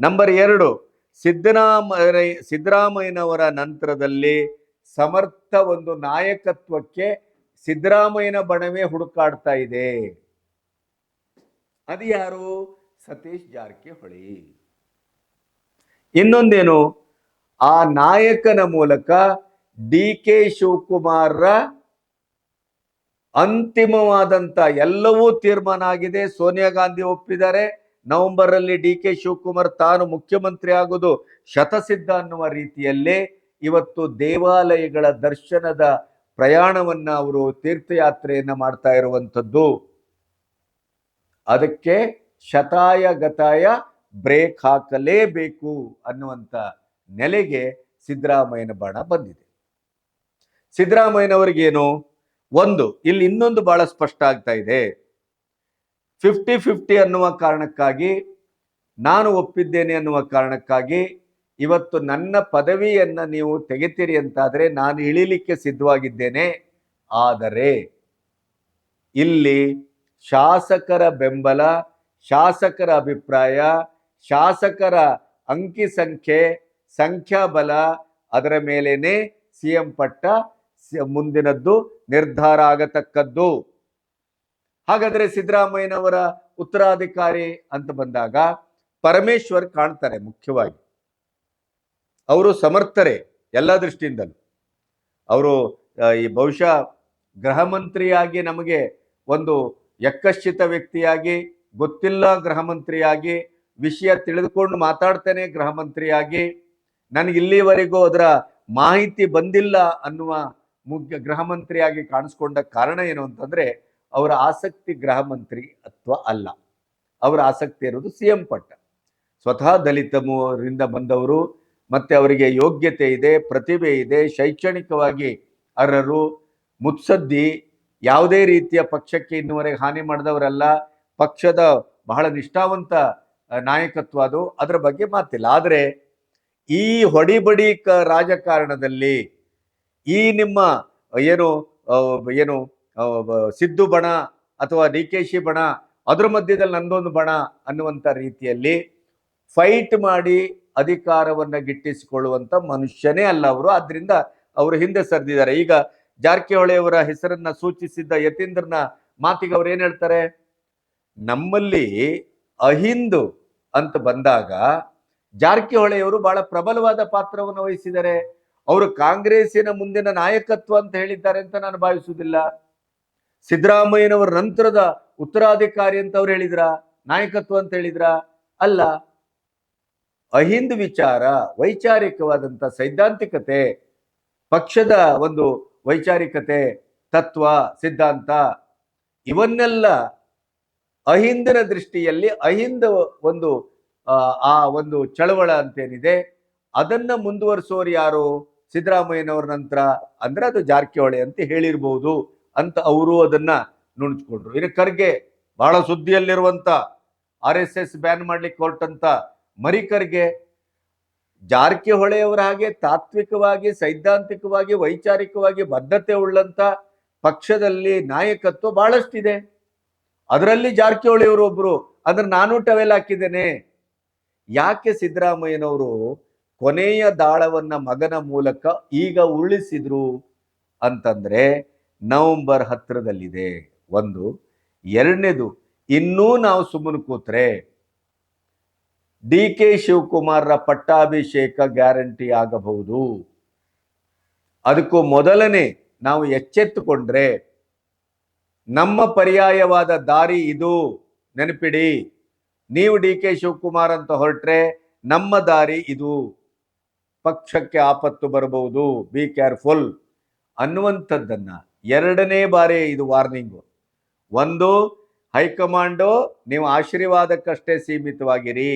ನಂಬರ್ ಎರಡು ಸಿದ್ದರಾಮಯ್ಯ ಸಿದ್ದರಾಮಯ್ಯನವರ ನಂತರದಲ್ಲಿ ಸಮರ್ಥ ಒಂದು ನಾಯಕತ್ವಕ್ಕೆ ಸಿದ್ದರಾಮಯ್ಯನ ಬಣವೇ ಹುಡುಕಾಡ್ತಾ ಇದೆ. ಅದು ಯಾರು? ಸತೀಶ್ ಜಾರಕಿಹೊಳಿ. ಇನ್ನೊಂದೇನು? ಆ ನಾಯಕನ ಮೂಲಕ ಡಿ ಕೆ ಶಿವಕುಮಾರ್ರ ಅಂತಿಮವಾದಂತ ಎಲ್ಲವೂ ತೀರ್ಮಾನ ಆಗಿದೆ. ಸೋನಿಯಾ ಗಾಂಧಿ ಒಪ್ಪಿದ್ದಾರೆ. ನವೆಂಬರ್ ಅಲ್ಲಿ ಡಿ ಕೆ ಶಿವಕುಮಾರ್ ತಾನು ಮುಖ್ಯಮಂತ್ರಿ ಆಗೋದು ಶತಸಿದ್ಧ ಅನ್ನುವ ರೀತಿಯಲ್ಲೇ ಇವತ್ತು ದೇವಾಲಯಗಳ ದರ್ಶನದ ಪ್ರಯಾಣವನ್ನ ಅವರು ತೀರ್ಥಯಾತ್ರೆಯನ್ನ ಮಾಡ್ತಾ ಇರುವಂಥದ್ದು. ಅದಕ್ಕೆ ಶತಾಯ ಗತಾಯ ಬ್ರೇಕ್ ಹಾಕಲೇಬೇಕು ಅನ್ನುವಂಥ ನೆಲೆಗೆ ಸಿದ್ದರಾಮಯ್ಯನ ಬಾಣ ಬಂದಿದೆ. ಸಿದ್ದರಾಮಯ್ಯನವರಿಗೇನು? ಒಂದು, ಇಲ್ಲಿ ಇನ್ನೊಂದು ಬಹಳ ಸ್ಪಷ್ಟ ಆಗ್ತಾ ಇದೆ. ಫಿಫ್ಟಿ ಫಿಫ್ಟಿ ಅನ್ನುವ ಕಾರಣಕ್ಕಾಗಿ, ನಾನು ಒಪ್ಪಿದ್ದೇನೆ ಅನ್ನುವ ಕಾರಣಕ್ಕಾಗಿ, ಇವತ್ತು ನನ್ನ ಪದವಿಯನ್ನು ನೀವು ತೆಗಿತೀರಿ ಅಂತಾದರೆ ನಾನು ಇಳಿಲಿಕ್ಕೆ ಸಿದ್ಧವಾಗಿದ್ದೇನೆ. ಆದರೆ, ಇಲ್ಲಿ ಶಾಸಕರ ಬೆಂಬಲ, ಶಾಸಕರ ಅಭಿಪ್ರಾಯ, ಶಾಸಕರ ಅಂಕಿ ಸಂಖ್ಯೆ, ಸಂಖ್ಯಾಬಲ, ಅದರ ಮೇಲೇನೆ ಸಿ ಎಂ ಪಟ್ಟ ಮುಂದಿನದ್ದು ನಿರ್ಧಾರ ಆಗತಕ್ಕದ್ದು. ಹಾಗಾದ್ರೆ ಸಿದ್ದರಾಮಯ್ಯನವರ ಉತ್ತರಾಧಿಕಾರಿ ಅಂತ ಬಂದಾಗ ಪರಮೇಶ್ವರ್ ಕಾಣ್ತಾರೆ ಮುಖ್ಯವಾಗಿ. ಅವರು ಸಮರ್ಥರೇ ಎಲ್ಲ ದೃಷ್ಟಿಯಿಂದಲೂ. ಅವರು ಈ ಬಹುಶಃ ಗೃಹ ಮಂತ್ರಿಯಾಗಿ ನಮಗೆ ಒಂದು ಯಕ್ಕಶ್ಚಿತ ವ್ಯಕ್ತಿಯಾಗಿ, ಗೊತ್ತಿಲ್ಲ ಗೃಹ ಮಂತ್ರಿಯಾಗಿ, ವಿಷಯ ತಿಳಿದುಕೊಂಡು ಮಾತಾಡ್ತೇನೆ ಗೃಹ ಮಂತ್ರಿಯಾಗಿ, ನನಗೆ ಇಲ್ಲಿವರೆಗೂ ಅದರ ಮಾಹಿತಿ ಬಂದಿಲ್ಲ ಅನ್ನುವ ಮುಖ್ಯ ಗೃಹ ಮಂತ್ರಿಯಾಗಿ ಕಾಣಿಸ್ಕೊಂಡ ಕಾರಣ ಏನು ಅಂತಂದ್ರೆ ಅವರ ಆಸಕ್ತಿ ಗೃಹ ಮಂತ್ರಿ ಅಥವಾ ಅಲ್ಲ. ಅವರ ಆಸಕ್ತಿ ಇರೋದು ಸಿ ಎಂ ಪಟ್ಟ. ಸ್ವತಃ ದಲಿತ ಮೂವರಿಂದ ಬಂದವರು, ಮತ್ತೆ ಅವರಿಗೆ ಯೋಗ್ಯತೆ ಇದೆ, ಪ್ರತಿಭೆ ಇದೆ, ಶೈಕ್ಷಣಿಕವಾಗಿ ಅರ್ಹರು, ಮುತ್ಸದ್ದಿ, ಯಾವುದೇ ರೀತಿಯ ಪಕ್ಷಕ್ಕೆ ಇನ್ನುವರೆಗೆ ಹಾನಿ ಮಾಡಿದವರಲ್ಲ, ಪಕ್ಷದ ಬಹಳ ನಿಷ್ಠಾವಂತ ನಾಯಕತ್ವ ಅದು, ಅದರ ಬಗ್ಗೆ ಮಾತಿಲ್ಲ. ಆದರೆ ಈ ಹೊಡಿಬಡಿ ಕ ರಾಜಕಾರಣದಲ್ಲಿ ಈ ನಿಮ್ಮ ಏನು ಏನು ಸಿದ್ದು ಬಣ ಅಥವಾ ಡಿ ಕೆ ಶಿ ಬಣ, ಅದ್ರ ಮಧ್ಯದಲ್ಲಿ ನಂದೊಂದು ಬಣ ಅನ್ನುವಂಥ ರೀತಿಯಲ್ಲಿ ಫೈಟ್ ಮಾಡಿ ಅಧಿಕಾರವನ್ನ ಗಿಟ್ಟಿಸಿಕೊಳ್ಳುವಂಥ ಮನುಷ್ಯನೇ ಅಲ್ಲ ಅವರು. ಆದ್ದರಿಂದ ಅವರು ಹಿಂದೆ ಸರಿದಿದ್ದಾರೆ. ಈಗ ಜಾರಕಿಹೊಳೆಯವರ ಹೆಸರನ್ನು ಸೂಚಿಸಿದ್ದ ಯತೀಂದ್ರನ ಮಾತಿಗೆ ಅವ್ರು ಏನು ಹೇಳ್ತಾರೆ? ನಮ್ಮಲ್ಲಿ ಅಹಿಂದು ಅಂತ ಬಂದಾಗ ಜಾರಕಿಹೊಳೆಯವರು ಬಹಳ ಪ್ರಬಲವಾದ ಪಾತ್ರವನ್ನು ವಹಿಸಿದ್ದಾರೆ. ಅವರು ಕಾಂಗ್ರೆಸ್ಸಿನ ಮುಂದಿನ ನಾಯಕತ್ವ ಅಂತ ಹೇಳಿದ್ದಾರೆ ಅಂತ ನಾನು ಭಾವಿಸುವುದಿಲ್ಲ. ಸಿದ್ದರಾಮಯ್ಯನವರ ನಂತರದ ಉತ್ತರಾಧಿಕಾರಿ ಅಂತ ಅವ್ರು ಹೇಳಿದ್ರ? ನಾಯಕತ್ವ ಅಂತ ಹೇಳಿದ್ರ? ಅಲ್ಲ ಅಹಿಂದ್ ವಿಚಾರ ವೈಚಾರಿಕವಾದಂತ ಸೈದ್ಧಾಂತಿಕತೆ ಪಕ್ಷದ ಒಂದು ವೈಚಾರಿಕತೆ ತತ್ವ ಸಿದ್ಧಾಂತ ಇವನ್ನೆಲ್ಲ ಅಹಿಂದಿನ ದೃಷ್ಟಿಯಲ್ಲಿ ಅಹಿಂದ ಒಂದು ಆ, ಒಂದು ಚಳವಳ ಅಂತೇನಿದೆ ಅದನ್ನ ಮುಂದುವರಿಸೋರು ಯಾರು? ಸಿದ್ದರಾಮಯ್ಯನವ್ರ ನಂತರ ಅಂದ್ರೆ ಅದು ಜಾರಕಿಹೊಳಿ ಅಂತ ಹೇಳಿರ್ಬೋದು. ಅಂತ ಅವರು ಅದನ್ನ ನುಣುಚ್ಕೊಂಡ್ರು. ಇನ್ನು ಖರ್ಗೆ ಬಹಳ ಸುದ್ದಿಯಲ್ಲಿರುವಂತ ಆರ್ ಎಸ್ ಎಸ್ ಬ್ಯಾನ್ ಮಾಡ್ಲಿಕ್ಕೆ ಹೊರಟಂತ ಮರಿಕರ್ಗೆ ಜಾರಕಿಹೊಳಿ ಜಾರಕಿಹೊಳೆಯವರ ಹಾಗೆ ತಾತ್ವಿಕವಾಗಿ, ಸೈದ್ಧಾಂತಿಕವಾಗಿ, ವೈಚಾರಿಕವಾಗಿ ಬದ್ಧತೆ ಉಳ್ಳಂತ ಪಕ್ಷದಲ್ಲಿ ನಾಯಕತ್ವ ಬಹಳಷ್ಟಿದೆ. ಅದರಲ್ಲಿ ಜಾರಕಿಹೊಳಿಯವರು ಒಬ್ರು. ಅದ್ರ ನಾನು ಟವೆಲ್ ಹಾಕಿದ್ದೇನೆ. ಯಾಕೆ ಸಿದ್ದರಾಮಯ್ಯನವರು ಕೊನೆಯ ದಾಳವನ್ನ ಮಗನ ಮೂಲಕ ಈಗ ಉರುಳಿಸಿದ್ರು ಅಂತಂದ್ರೆ ನವೆಂಬರ್ ಹತ್ತಿರದಲ್ಲಿದೆ ಒಂದು. ಎರಡನೇದು, ಇನ್ನೂ ನಾವು ಸುಮ್ಮನೆ ಕೂತ್ರೆ ಡಿ ಕೆ ಶಿವಕುಮಾರ್ರ ಪಟ್ಟಾಭಿಷೇಕ ಗ್ಯಾರಂಟಿ ಆಗಬಹುದು. ಅದಕ್ಕೂ ಮೊದಲನೇ ನಾವು ಎಚ್ಚೆತ್ತುಕೊಂಡ್ರೆ ನಮ್ಮ ಪರ್ಯಾಯವಾದ ದಾರಿ ಇದು. ನೆನಪಿಡಿ, ನೀವು ಡಿ ಕೆ ಶಿವಕುಮಾರ್ ಅಂತ ಹೊರಟ್ರೆ ನಮ್ಮ ದಾರಿ ಇದು. ಪಕ್ಷಕ್ಕೆ ಆಪತ್ತು ಬರಬಹುದು. ಬಿ ಕೇರ್ಫುಲ್ ಅನ್ನುವಂಥದ್ದನ್ನ ಎರಡನೇ ಬಾರಿ ಇದು ವಾರ್ನಿಂಗು. ಒಂದು, ಹೈಕಮಾಂಡು, ನೀವು ಆಶೀರ್ವಾದಕ್ಕಷ್ಟೇ ಸೀಮಿತವಾಗಿರಿ.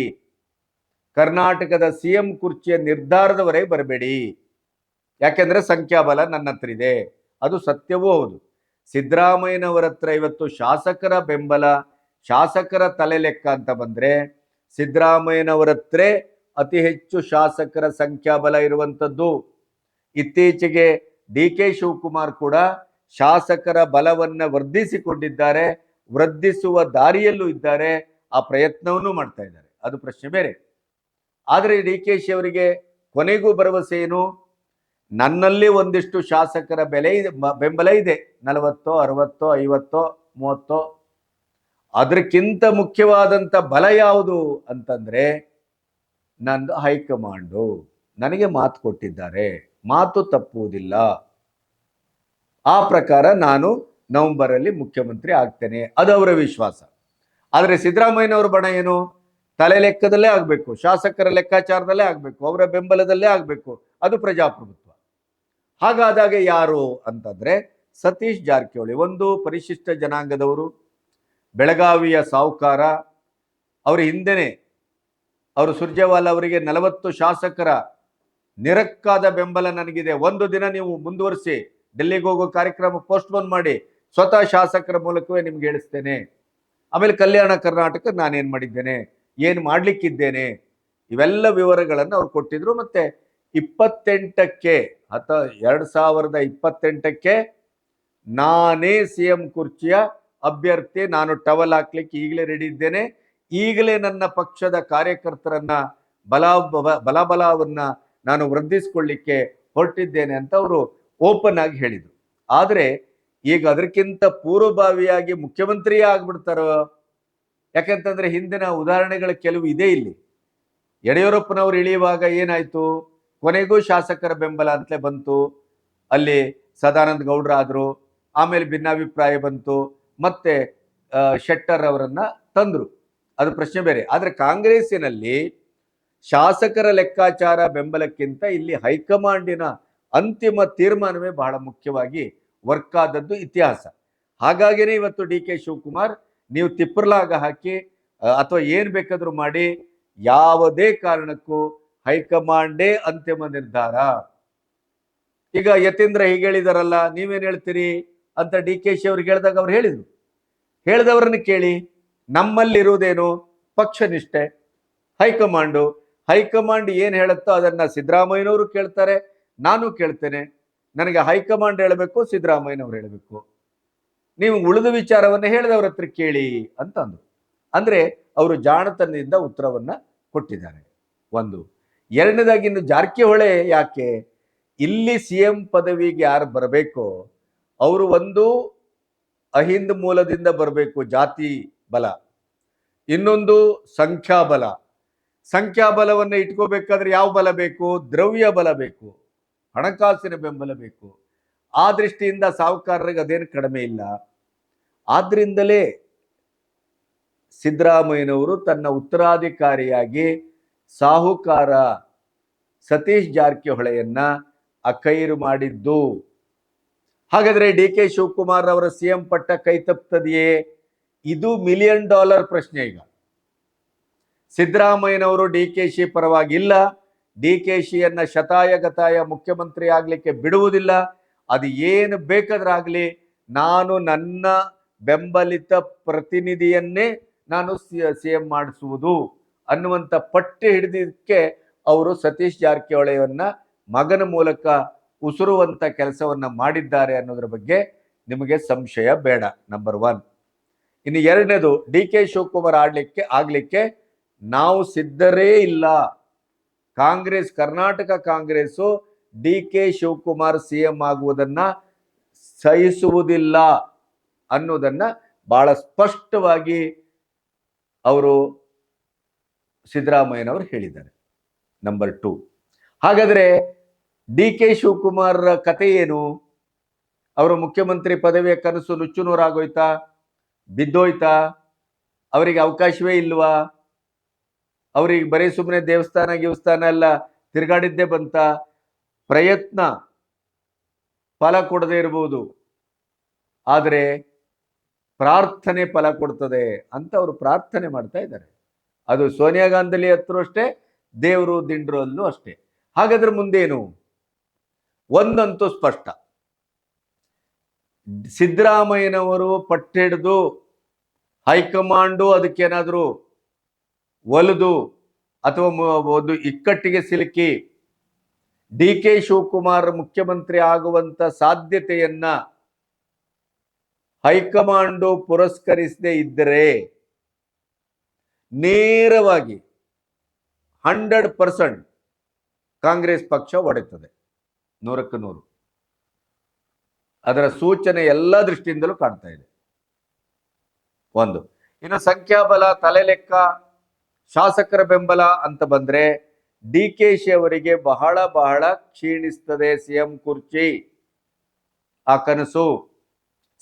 ಕರ್ನಾಟಕದ ಸಿ ಎಂ ಕುರ್ಚಿಯ ನಿರ್ಧಾರದವರೆಗೆ ಬರಬೇಡಿ. ಯಾಕೆಂದ್ರೆ ಸಂಖ್ಯಾಬಲ ನನ್ನ ಹತ್ರ ಇದೆ. ಅದು ಸತ್ಯವೂ ಹೌದು. ಸಿದ್ದರಾಮಯ್ಯನವರ ಹತ್ರ ಇವತ್ತು ಶಾಸಕರ ಬೆಂಬಲ, ಶಾಸಕರ ತಲೆ ಲೆಕ್ಕ ಅಂತ ಬಂದ್ರೆ ಸಿದ್ದರಾಮಯ್ಯನವರ ಹತ್ರ ಅತಿ ಹೆಚ್ಚು ಶಾಸಕರ ಸಂಖ್ಯಾಬಲ ಇರುವಂಥದ್ದು. ಇತ್ತೀಚೆಗೆ ಡಿ ಕೆ ಶಿವಕುಮಾರ್ ಕೂಡ ಶಾಸಕರ ಬಲವನ್ನ ವರ್ಧಿಸಿಕೊಂಡಿದ್ದಾರೆ ವೃದ್ಧಿಸುವ ದಾರಿಯಲ್ಲೂ ಇದ್ದಾರೆ, ಆ ಪ್ರಯತ್ನವನ್ನು ಮಾಡ್ತಾ ಇದ್ದಾರೆ. ಅದು ಪ್ರಶ್ನೆ ಬೇರೆ. ಆದರೆ ಡಿ ಕೆ ಶಿ ಅವರಿಗೆ ಕೊನೆಗೂ ಭರವಸೆ ಏನು? ನನ್ನಲ್ಲಿ ಒಂದಿಷ್ಟು ಶಾಸಕರ ಬೆಲೆ ಇದೆ ಬೆಂಬಲ ಇದೆ. ನಲವತ್ತೋ, ಅರವತ್ತೋ, ಐವತ್ತೋ, ಮೂವತ್ತೋ. ಅದಕ್ಕಿಂತ ಮುಖ್ಯವಾದಂಥ ಬಲ ಯಾವುದು ಅಂತಂದ್ರೆ, ನಂದು ಹೈಕಮಾಂಡು. ನನಗೆ ಮಾತು ಕೊಟ್ಟಿದ್ದಾರೆ. ಮಾತು ತಪ್ಪುವುದಿಲ್ಲ. ಆ ಪ್ರಕಾರ ನಾನು ನವೆಂಬರ್ ಅಲ್ಲಿ ಮುಖ್ಯಮಂತ್ರಿ ಆಗ್ತೇನೆ. ಅದು ಅವರ ವಿಶ್ವಾಸ. ಆದರೆ ಸಿದ್ದರಾಮಯ್ಯನವರ ಬಣ ಏನು? ತಲೆ ಲೆಕ್ಕದಲ್ಲೇ ಆಗಬೇಕು, ಶಾಸಕರ ಲೆಕ್ಕಾಚಾರದಲ್ಲೇ ಆಗಬೇಕು, ಅವರ ಬೆಂಬಲದಲ್ಲೇ ಆಗಬೇಕು. ಅದು ಪ್ರಜಾಪ್ರಭುತ್ವ. ಹಾಗಾದಾಗ ಯಾರು ಅಂತಂದ್ರೆ ಸತೀಶ್ ಜಾರಕಿಹೊಳಿ, ಒಂದು ಪರಿಶಿಷ್ಟ ಜನಾಂಗದವರು, ಬೆಳಗಾವಿಯ ಸಾಹುಕಾರ ಅವರ ಹಿಂದೆನೆ ಅವರು ಸುರ್ಜೇವಾಲ ಅವರಿಗೆ ನಲವತ್ತು ಶಾಸಕರ ನಿರಕ್ಕಾದ ಬೆಂಬಲ ನನಗಿದೆ. ಒಂದು ದಿನ ನೀವು ಮುಂದುವರಿಸಿ ಡೆಲ್ಲಿಗೆ ಹೋಗೋ ಕಾರ್ಯಕ್ರಮ ಪೋಸ್ಟ್ಪೋನ್ ಮಾಡಿ ಸ್ವತಃ ಶಾಸಕರ ಮೂಲಕವೇ ನಿಮ್ಗೆ ಹೇಳಿಸ್ತೇನೆ. ಆಮೇಲೆ ಕಲ್ಯಾಣ ಕರ್ನಾಟಕ ನಾನೇನು ಮಾಡಿದ್ದೇನೆ, ಏನು ಮಾಡಲಿಕ್ಕಿದ್ದೇನೆ, ಇವೆಲ್ಲ ವಿವರಗಳನ್ನು ಅವ್ರು ಕೊಟ್ಟಿದ್ರು. ಮತ್ತೆ ಇಪ್ಪತ್ತೆಂಟಕ್ಕೆ, ಹತ್ತ, ಎರಡು ಸಾವಿರದ ಇಪ್ಪತ್ತೆಂಟಕ್ಕೆ ನಾನೇ ಸಿ ಎಂ ಕುರ್ಚಿಯ ಅಭ್ಯರ್ಥಿ, ನಾನು ಟವಲ್ ಹಾಕ್ಲಿಕ್ಕೆ ಈಗಲೇ ರೆಡಿ ಇದ್ದೇನೆ. ಈಗಲೇ ನನ್ನ ಪಕ್ಷದ ಕಾರ್ಯಕರ್ತರನ್ನ ಬಲ ಬಲಬಲವನ್ನ ನಾನು ವೃದ್ಧಿಸ್ಕೊಳ್ಳಿಕ್ಕೆ ಹೊರಟಿದ್ದೇನೆ ಅಂತ ಅವರು ಓಪನ್ ಆಗಿ ಹೇಳಿದರು. ಆದರೆ ಈಗ ಅದಕ್ಕಿಂತ ಪೂರ್ವಭಾವಿಯಾಗಿ ಮುಖ್ಯಮಂತ್ರಿಯೇ ಆಗ್ಬಿಡ್ತಾರೋ? ಯಾಕಂತಂದ್ರೆ ಹಿಂದಿನ ಉದಾಹರಣೆಗಳ ಕೆಲವು ಇದೆ ಇಲ್ಲಿ. ಯಡಿಯೂರಪ್ಪನವರು ಇಳಿಯುವಾಗ ಏನಾಯ್ತು? ಕೊನೆಗೂ ಶಾಸಕರ ಬೆಂಬಲ ಅಂತಲೇ ಬಂತು. ಅಲ್ಲಿ ಸದಾನಂದ ಗೌಡ್ರ ಆದ್ರು, ಆಮೇಲೆ ಭಿನ್ನಾಭಿಪ್ರಾಯ ಬಂತು. ಮತ್ತೆ ಶೆಟ್ಟರ್ ಅವರನ್ನ ತಂದ್ರು. ಅದು ಪ್ರಶ್ನೆ ಬೇರೆ. ಆದ್ರೆ ಕಾಂಗ್ರೆಸ್ಸಿನಲ್ಲಿ ಶಾಸಕರ ಲೆಕ್ಕಾಚಾರ ಬೆಂಬಲಕ್ಕಿಂತ ಇಲ್ಲಿ ಹೈಕಮಾಂಡಿನ ಅಂತಿಮ ತೀರ್ಮಾನವೇ ಬಹಳ ಮುಖ್ಯವಾಗಿ ವರ್ಕ್ ಆದದ್ದು ಇತಿಹಾಸ. ಹಾಗಾಗಿನೇ ಇವತ್ತು ಡಿ ಕೆ ಶಿವಕುಮಾರ್ ನೀವು ತಿಪ್ಪರ್ಲಾಗ ಹಾಕಿ ಅಥವಾ ಏನ್ ಬೇಕಾದರೂ ಮಾಡಿ, ಯಾವುದೇ ಕಾರಣಕ್ಕೂ ಹೈಕಮಾಂಡೇ ಅಂತಿಮ ನಿರ್ಧಾರ. ಈಗ ಯತೀಂದ್ರ ಹೀಗೆ ಹೇಳಿದಾರಲ್ಲ, ನೀವೇನ್ ಹೇಳ್ತೀರಿ ಅಂತ ಡಿ ಕೆ ಶಿ ಅವ್ರಿಗೆ ಹೇಳಿದಾಗ ಅವ್ರು ಹೇಳಿದರು. ಹೇಳಿದವ್ರನ್ನ ಕೇಳಿ, ನಮ್ಮಲ್ಲಿರುವುದೇನು? ಪಕ್ಷನಿಷ್ಠೆ, ಹೈಕಮಾಂಡು. ಹೈಕಮಾಂಡ್ ಏನು ಹೇಳುತ್ತೋ ಅದನ್ನ ಸಿದ್ದರಾಮಯ್ಯನವರು ಕೇಳ್ತಾರೆ ನಾನು ಕೇಳ್ತೇನೆ, ನನಗೆ ಹೈಕಮಾಂಡ್ ಹೇಳಬೇಕು, ಸಿದ್ದರಾಮಯ್ಯನವ್ರು ಹೇಳಬೇಕು. ನೀವು ಉಳಿದ ವಿಚಾರವನ್ನು ಹೇಳಿದವ್ರ ಹತ್ರ ಕೇಳಿ ಅಂತಂದು ಅಂದರೆ ಅವರು ಜಾಣತನದಿಂದ ಉತ್ತರವನ್ನು ಕೊಟ್ಟಿದ್ದಾರೆ. ಒಂದು, ಎರಡನೇದಾಗಿ ಇನ್ನು ಜಾರಕಿಹೊಳೆ ಯಾಕೆ? ಇಲ್ಲಿ ಸಿ ಎಂ ಪದವಿಗೆ ಯಾರು ಬರಬೇಕೋ, ಅವರು ಒಂದು ಅಹಿಂದ್ ಮೂಲದಿಂದ ಬರಬೇಕು, ಜಾತಿ ಬಲ. ಇನ್ನೊಂದು ಸಂಖ್ಯಾಬಲ. ಸಂಖ್ಯಾಬಲವನ್ನು ಇಟ್ಕೋಬೇಕಾದ್ರೆ ಯಾವ ಬಲ ಬೇಕು? ದ್ರವ್ಯ ಬಲ ಬೇಕು. ಹಣಕಾಸಿನ ಬೆಂಬಲ ಬೇಕು. ಆ ದೃಷ್ಟಿಯಿಂದ ಸಾಹುಕಾರರಿಗೆ ಅದೇನು ಕಡಿಮೆ ಇಲ್ಲ. ಆದ್ರಿಂದಲೇ ಸಿದ್ದರಾಮಯ್ಯನವರು ತನ್ನ ಉತ್ತರಾಧಿಕಾರಿಯಾಗಿ ಸಾಹುಕಾರ ಸತೀಶ್ ಜಾರಕಿಹೊಳೆಯನ್ನ ಅಖೈರು ಮಾಡಿದ್ದು. ಹಾಗಾದ್ರೆ ಡಿ ಕೆ ಶಿವಕುಮಾರ್ ಅವರ ಸಿ ಎಂ ಪಟ್ಟ ಕೈ ತಪ್ತದೆಯೇ ಇದು ಮಿಲಿಯನ್ ಡಾಲರ್ ಪ್ರಶ್ನೆ ಈಗ. ಸಿದ್ದರಾಮಯ್ಯನವರು ಡಿ ಕೆ ಶಿ ಪರವಾಗಿಲ್ಲ. ಡಿ ಕೆ ಶಿಯನ್ನ ಶತಾಯಗತಾಯ ಮುಖ್ಯಮಂತ್ರಿ ಆಗಲಿಕ್ಕೆ ಬಿಡುವುದಿಲ್ಲ. ಅದು ಏನು ಬೇಕಾದ್ರಾಗಲಿ ನಾನು ನನ್ನ ಬೆಂಬಲಿತ ಪ್ರತಿನಿಧಿಯನ್ನೇ ನಾನು ಸಿ ಎಂ ಮಾಡಿಸುವುದು ಅನ್ನುವಂಥ ಪಟ್ಟಿ ಹಿಡಿದಿದ್ದಕ್ಕೆ ಅವರು ಸತೀಶ್ ಜಾರಕಿಹೊಳಿಯನ್ನ ಮಗನ ಮೂಲಕ ಉಸಿರುವಂಥ ಕೆಲಸವನ್ನು ಮಾಡಿದ್ದಾರೆ ಅನ್ನೋದ್ರ ಬಗ್ಗೆ ನಿಮಗೆ ಸಂಶಯ ಬೇಡ. ನಂಬರ್ ಒನ್ ಇನ್ನು ಎರಡನೇದು ಡಿ ಕೆ ಶಿವಕುಮಾರ್ ಆಡಲಿಕ್ಕೆ, ಆಗಲಿಕ್ಕೆ ನಾವು ಸಿದ್ಧರೇ ಇಲ್ಲ. Congress, Karnataka Congress D K Shivakumar C M ಆಗುವುದನ್ನ ಸಹಿಸುವುದಿಲ್ಲ ಅನ್ನೋದನ್ನ ಬಹಳ ಸ್ಪಷ್ಟವಾಗಿ ಅವರು ಸಿದ್ದರಾಮಯ್ಯನವರು ಹೇಳಿದ್ದಾರೆ. ನಂಬರ್ ಟು ಹಾಗಾದ್ರೆ ಡಿ ಕೆ ಶಿವಕುಮಾರ್ ಕತೆ ಏನು? ಅವರು ಮುಖ್ಯಮಂತ್ರಿ ಪದವಿಯ ಕನಸು ನುಚ್ಚುನೂರಾಗೋಯ್ತಾ? ಬಿದ್ದೋಯ್ತಾ? ಅವರಿಗೆ ಅವಕಾಶವೇ ಇಲ್ವಾ? ಅವ್ರಿಗೆ ಬರೀ ಸುಮ್ಮನೆ ದೇವಸ್ಥಾನ, ಗಿವಸ್ಥಾನ ಎಲ್ಲ ತಿರುಗಾಡಿದ್ದೇ ಬಂತ. ಪ್ರಯತ್ನ ಫಲ ಕೊಡದೇ ಇರಬಹುದು ಆದರೆ ಪ್ರಾರ್ಥನೆ ಫಲ ಕೊಡ್ತದೆ ಅಂತ ಅವರು ಪ್ರಾರ್ಥನೆ ಮಾಡ್ತಾ ಇದ್ದಾರೆ. ಅದು ಸೋನಿಯಾ ಗಾಂಧಿ ಹತ್ರ ಅಷ್ಟೇ, ದೇವರು ದಿಂಡ್ರು ಅಲ್ಲೂ ಅಷ್ಟೇ. ಹಾಗಾದ್ರೆ ಮುಂದೇನು? ಒಂದಂತೂ ಸ್ಪಷ್ಟ. ಸಿದ್ದರಾಮಯ್ಯನವರು ಪಟ್ಟಿಡಿದು ಹೈಕಮಾಂಡು ಅದಕ್ಕೇನಾದರೂ ಒಲಿದು ಅಥವಾ ಒಂದು ಇಕ್ಕಟ್ಟಿಗೆ ಸಿಲುಕಿ, ಡಿ ಕೆ ಶಿವಕುಮಾರ್ ಮುಖ್ಯಮಂತ್ರಿ ಆಗುವಂತ ಸಾಧ್ಯತೆಯನ್ನ ಹೈಕಮಾಂಡು ಪುರಸ್ಕರಿಸದೇ ಇದ್ದರೆ ನೇರವಾಗಿ ಹಂಡ್ರೆಡ್ ಪರ್ಸೆಂಟ್ ಕಾಂಗ್ರೆಸ್ ಪಕ್ಷ ಒಡೆಯುತ್ತದೆ ನೂರಕ್ಕೆ ನೂರು. ಅದರ ಸೂಚನೆ ಎಲ್ಲ ದೃಷ್ಟಿಯಿಂದಲೂ ಕಾಣ್ತಾ ಇದೆ. ಒಂದು. ಇನ್ನು ಸಂಖ್ಯಾಬಲ, ತಲೆ ಲೆಕ್ಕ ಶಾಸಕರ ಬೆಂಬಲ ಅಂತ ಬಂದ್ರೆ ಡಿ ಕೆ ಶಿ ಅವರಿಗೆ ಬಹಳ ಬಹಳ ಕ್ಷೀಣಿಸ್ತದೆ ಸಿಎಂ ಕುರ್ಚಿ. ಆ ಕನಸು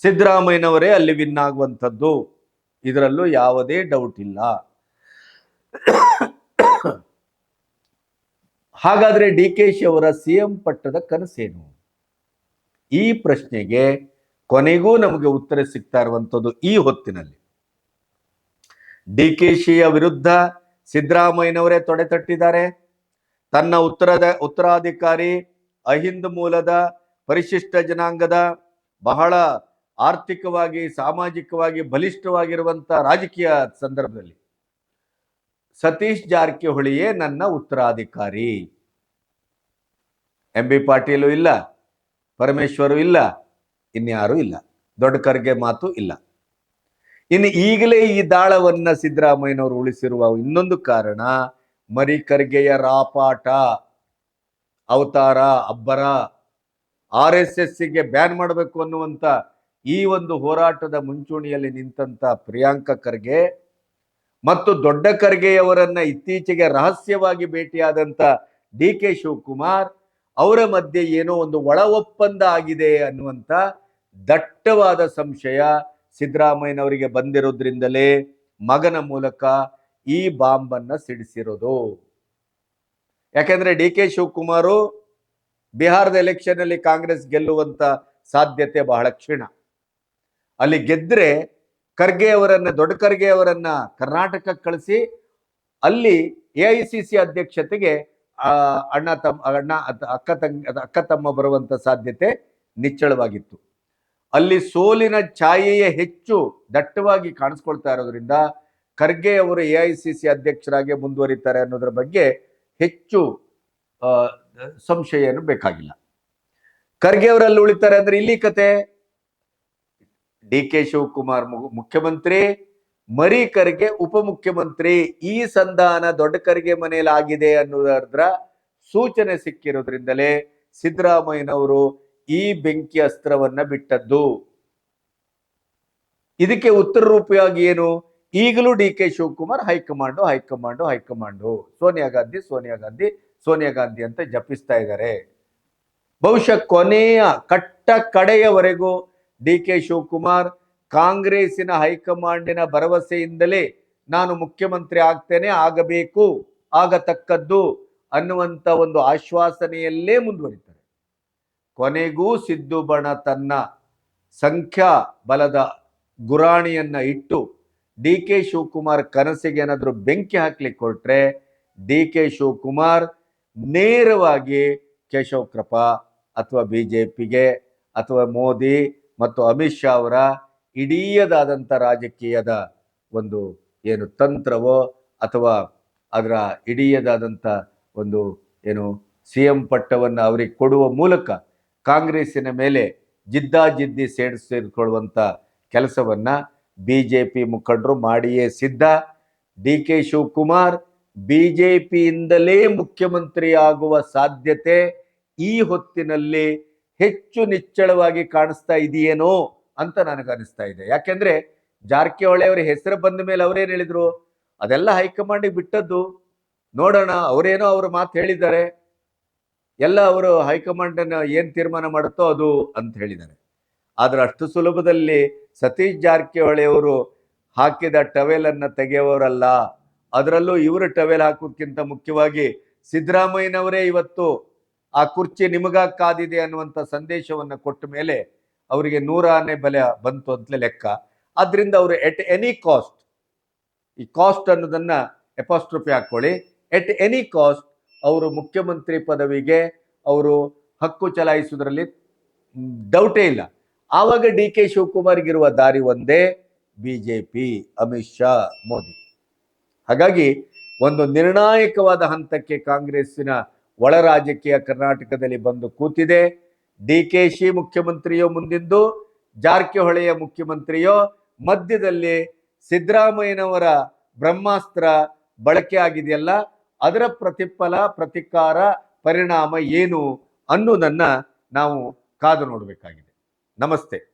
ಸಿದ್ದರಾಮಯ್ಯನವರೇ ಅಲ್ಲಿ ವಿನ್ ಆಗುವಂಥದ್ದು. ಇದರಲ್ಲೂ ಯಾವುದೇ ಡೌಟ್ ಇಲ್ಲ. ಹಾಗಾದ್ರೆ ಡಿ ಕೆ ಶಿ ಅವರ ಸಿಎಂ ಪಟ್ಟದ ಕನಸೇನು? ಈ ಪ್ರಶ್ನೆಗೆ ಕೊನೆಗೂ ನಮಗೆ ಉತ್ತರ ಸಿಗ್ತಾ ಇರುವಂಥದ್ದು ಈ ಹೊತ್ತಿನಲ್ಲಿ. ಡಿ ಕೆ ಶಿಯ ವಿರುದ್ಧ ಸಿದ್ದರಾಮಯ್ಯನವರೇ ತೊಡೆ ತಟ್ಟಿದ್ದಾರೆ. ತನ್ನ ಉತ್ತರದ, ಉತ್ತರಾಧಿಕಾರಿ ಅಹಿಂದ್ ಮೂಲದ ಪರಿಶಿಷ್ಟ ಜನಾಂಗದ ಬಹಳ ಆರ್ಥಿಕವಾಗಿ, ಸಾಮಾಜಿಕವಾಗಿ ಬಲಿಷ್ಠವಾಗಿರುವಂತ ರಾಜಕೀಯ ಸಂದರ್ಭದಲ್ಲಿ ಸತೀಶ್ ಜಾರಕಿಹೊಳಿಯೇ ನನ್ನ ಉತ್ತರಾಧಿಕಾರಿ. ಎಂ ಬಿ ಪಾಟೀಲು ಇಲ್ಲ, ಪರಮೇಶ್ವರು ಇಲ್ಲ, ಇನ್ಯಾರೂ ಇಲ್ಲ ದೊಡ್ಡ ಖರ್ಗೆ ಮಾತು ಇಲ್ಲ. ಇನ್ನು ಈಗಲೇ ಈ ದಾಳವನ್ನ ಸಿದ್ದರಾಮಯ್ಯನವರು ಉಳಿಸಿರುವ ಇನ್ನೊಂದು ಕಾರಣ ಮರಿ ಖರ್ಗೆಯ ರಾಪಾಟ, ಅವತಾರ, ಅಬ್ಬರ, ಆರ್ ಎಸ್ ಎಸ್ಗೆ ಬ್ಯಾನ್ ಮಾಡಬೇಕು ಅನ್ನುವಂತ ಈ ಒಂದು ಹೋರಾಟದ ಮುಂಚೂಣಿಯಲ್ಲಿ ನಿಂತಂತ ಪ್ರಿಯಾಂಕ ಖರ್ಗೆ ಮತ್ತು ದೊಡ್ಡ ಖರ್ಗೆಯವರನ್ನ ಇತ್ತೀಚೆಗೆ ರಹಸ್ಯವಾಗಿ ಭೇಟಿಯಾದಂತ ಡಿ ಕೆ ಶಿವಕುಮಾರ್ ಅವರ ಮಧ್ಯೆ ಏನೋ ಒಂದು ಒಳ ಒಪ್ಪಂದ ಆಗಿದೆ ಅನ್ನುವಂತ ದಟ್ಟವಾದ ಸಂಶಯ ಸಿದ್ದರಾಮಯ್ಯನವರಿಗೆ ಬಂದಿರೋದ್ರಿಂದಲೇ ಮಗನ ಮೂಲಕ ಈ ಬಾಂಬನ್ನು ಸಿಡಿಸಿರೋದು. ಯಾಕೆಂದ್ರೆ ಡಿ ಕೆ ಶಿವಕುಮಾರು ಬಿಹಾರದ ಎಲೆಕ್ಷನ್ ಅಲ್ಲಿ ಕಾಂಗ್ರೆಸ್ ಗೆಲ್ಲುವಂತ ಸಾಧ್ಯತೆ ಬಹಳ ಕ್ಷೀಣ. ಅಲ್ಲಿ ಗೆದ್ರೆ ಖರ್ಗೆ ಅವರನ್ನ, ದೊಡ್ಡ ಖರ್ಗೆ ಅವರನ್ನ ಕರ್ನಾಟಕಕ್ಕೆ ಕಳಿಸಿ ಅಲ್ಲಿ ಎ ಐ ಸಿ ಸಿ ಅಧ್ಯಕ್ಷತೆಗೆ ಅಣ್ಣ ತಮ್ಮ, ಅಣ್ಣ, ಅಕ್ಕ ತಂಗ, ಅಕ್ಕ ತಮ್ಮ ಬರುವಂತ ಸಾಧ್ಯತೆ ನಿಚ್ಚಳವಾಗಿತ್ತು. ಅಲ್ಲಿ ಸೋಲಿನ ಛಾಯೆಯೇ ಹೆಚ್ಚು ದಟ್ಟವಾಗಿ ಕಾಣಿಸ್ಕೊಳ್ತಾ ಇರೋದ್ರಿಂದ ಖರ್ಗೆ ಅವರು ಎ ಐ ಸಿ ಸಿ ಅಧ್ಯಕ್ಷರಾಗಿ ಮುಂದುವರಿತಾರೆ ಅನ್ನೋದ್ರ ಬಗ್ಗೆ ಹೆಚ್ಚು ಸಂಶಯ ಏನು ಬೇಕಾಗಿಲ್ಲ. ಖರ್ಗೆ ಅವರಲ್ಲಿ ಉಳಿತಾರೆ ಅಂದ್ರೆ ಇಲ್ಲಿ ಕತೆ. ಡಿ ಕೆ ಶಿವಕುಮಾರ್ ಮುಖ್ಯಮಂತ್ರಿ, ಮರಿ ಖರ್ಗೆ ಉಪಮುಖ್ಯಮಂತ್ರಿ, ಈ ಸಂಧಾನ ದೊಡ್ಡ ಖರ್ಗೆ ಮನೆಯಲ್ಲಿ ಆಗಿದೆ ಅನ್ನೋದ್ರ ಸೂಚನೆ ಸಿಕ್ಕಿರೋದ್ರಿಂದಲೇ ಸಿದ್ದರಾಮಯ್ಯನವರು ಈ ಬೆಂಕಿ ಅಸ್ತ್ರವನ್ನ ಬಿಟ್ಟದ್ದು. ಇದಕ್ಕೆ ಉತ್ತರ ರೂಪಿಯಾಗಿ ಏನು? ಈಗಲೂ D K Shivakumar high command high command high command. Sonia Gandhi Sonia Gandhi Sonia Gandhi ಅಂತ ಜಪಿಸ್ತಾ ಇದ್ದಾರೆ. ಬಹುಶಃ ಕೊನೆಯ ಕಟ್ಟ ಕಡೆಯವರೆಗೂ ಡಿ ಕೆ ಶಿವಕುಮಾರ್ ಕಾಂಗ್ರೆಸ್ಸಿನ ಹೈಕಮಾಂಡಿನ ಭರವಸೆಯಿಂದಲೇ ನಾನು ಮುಖ್ಯಮಂತ್ರಿ ಆಗ್ತೇನೆ, ಆಗಬೇಕು, ಆಗತಕ್ಕದ್ದು ಅನ್ನುವಂತ ಒಂದು ಆಶ್ವಾಸನೆಯಲ್ಲೇ ಮುಂದುವರಿತಾರೆ. ಕೊನೆಗೂ ಸಿದ್ದು ಬಣ ತನ್ನ ಸಂಖ್ಯಾ ಬಲದ ಗುರಾಣಿಯನ್ನ ಇಟ್ಟು ಡಿ ಕೆ ಶಿವಕುಮಾರ್ ಕನಸಿಗೆ ಏನಾದರೂ ಬೆಂಕಿ ಹಾಕ್ಲಿಕ್ಕೆ ಹೊರಟ್ರೆ ಡಿ ಕೆ ಶಿವಕುಮಾರ್ ನೇರವಾಗಿ ಕೇಶವ್ ಕೃಪಾ ಅಥವಾ ಬಿ ಜೆ ಪಿಗೆ ಅಥವಾ ಮೋದಿ ಮತ್ತು ಅಮಿತ್ ಶಾ ಅವರ ಇಡೀಯದಾದಂಥ ರಾಜಕೀಯದ ಒಂದು ಏನು ತಂತ್ರವೋ ಅಥವಾ ಅದರ ಇಡೀಯದಾದಂಥ ಒಂದು ಏನು ಸಿ ಎಂ ಪಟ್ಟವನ್ನು ಅವರಿಗೆ ಕೊಡುವ ಮೂಲಕ ಕಾಂಗ್ರೆಸ್ಸಿನ ಮೇಲೆ ಜಿದ್ದಾಜಿದ್ದಿ ಸೇರಿಸಿಕೊಳ್ಳುವಂಥ ಕೆಲಸವನ್ನು ಬಿ ಜೆ ಪಿ ಮುಖಂಡರು ಮಾಡಿಯೇ ಸಿದ್ಧ. D K Shivakumar B J ಪಿಯಿಂದಲೇ ಮುಖ್ಯಮಂತ್ರಿ ಆಗುವ ಸಾಧ್ಯತೆ ಈ ಹೊತ್ತಿನಲ್ಲಿ ಹೆಚ್ಚು ನಿಚ್ಚಳವಾಗಿ ಕಾಣಿಸ್ತಾ ಇದೆಯೇನೋ ಅಂತ ನನಗನ್ನಿಸ್ತಾ ಇದೆ. ಯಾಕೆಂದ್ರೆ ಜಾರಕಿಹೊಳಿ ಅವರ ಹೆಸರು ಬಂದ ಮೇಲೆ ಅವರೇನು ಹೇಳಿದ್ರು? ಅದೆಲ್ಲ ಹೈಕಮಾಂಡಿಗೆ ಬಿಟ್ಟದ್ದು. ನೋಡೋಣ, ಅವರೇನೋ ಅವ್ರ ಮಾತು ಹೇಳಿದ್ದಾರೆ. ಎಲ್ಲ ಅವರು ಹೈಕಮಾಂಡ್ ಏನು ತೀರ್ಮಾನ ಮಾಡುತ್ತೋ ಅದು ಅಂತ ಹೇಳಿದ್ದಾರೆ. ಆದ್ರೆ ಅಷ್ಟು ಸುಲಭದಲ್ಲಿ ಸತೀಶ್ ಜಾರಕಿಹೊಳಿ ಅವರು ಹಾಕಿದ ಟವೆಲನ್ನು ಅನ್ನ ತೆಗೆಯುವವರಲ್ಲ ಅದರಲ್ಲೂ ಇವರು ಟವೆಲ್ ಹಾಕೋದ್ಕಿಂತ ಮುಖ್ಯವಾಗಿ ಸಿದ್ದರಾಮಯ್ಯನವರೇ ಇವತ್ತು ಆ ಕುರ್ಚಿ ನಿಮಗಾಗಿ ಕಾದಿದೆ ಅನ್ನುವಂಥ ಸಂದೇಶವನ್ನು ಕೊಟ್ಟ ಮೇಲೆ ಅವರಿಗೆ ನೂರಾನೇ ಬೆಲೆ ಬಂತು ಅಂತಲೇ ಲೆಕ್ಕ. ಆದ್ರಿಂದ ಅವರು ಎಟ್ ಎನಿ ಕಾಸ್ಟ್ ಈ ಕಾಸ್ಟ್ ಅನ್ನೋದನ್ನು ಎಪಾಸ್ಟ್ರಫಿ ಹಾಕೊಳ್ಳಿ. ಎಟ್ ಎನಿ ಕಾಸ್ಟ್ ಅವರು ಮುಖ್ಯಮಂತ್ರಿ ಪದವಿಗೆ ಅವರು ಹಕ್ಕು ಚಲಾಯಿಸುವುದರಲ್ಲಿ ಡೌಟೇ ಇಲ್ಲ. ಆವಾಗ ಡಿ ಕೆ ಶಿವಕುಮಾರ್ಗಿರುವ ದಾರಿ ಒಂದೇ ಬಿಜೆಪಿ, ಅಮಿತ್ ಶಾ, ಮೋದಿ. ಹಾಗಾಗಿ ಒಂದು ನಿರ್ಣಾಯಕವಾದ ಹಂತಕ್ಕೆ ಕಾಂಗ್ರೆಸ್ಸಿನ ಒಳ ರಾಜಕೀಯ ಕರ್ನಾಟಕದಲ್ಲಿ ಬಂದು ಕೂತಿದೆ. ಡಿ ಕೆ ಶಿ ಮುಖ್ಯಮಂತ್ರಿಯೋ ಮುಂದಿಂದು, ಜಾರಕಿಹೊಳಿಯ ಮುಖ್ಯಮಂತ್ರಿಯೋ ಮಧ್ಯದಲ್ಲಿ ಸಿದ್ದರಾಮಯ್ಯನವರ ಬ್ರಹ್ಮಾಸ್ತ್ರ ಬಳಕೆ ಆಗಿದೆಯಲ್ಲ ಅದರ ಪ್ರತಿಫಲ ಪ್ರತಿಕಾರ ಪರಿಣಾಮ ಏನು ಅನ್ನೋದನ್ನು ನಾವು ಕಾದು ನೋಡಬೇಕಾಗಿದೆ. ನಮಸ್ತೆ.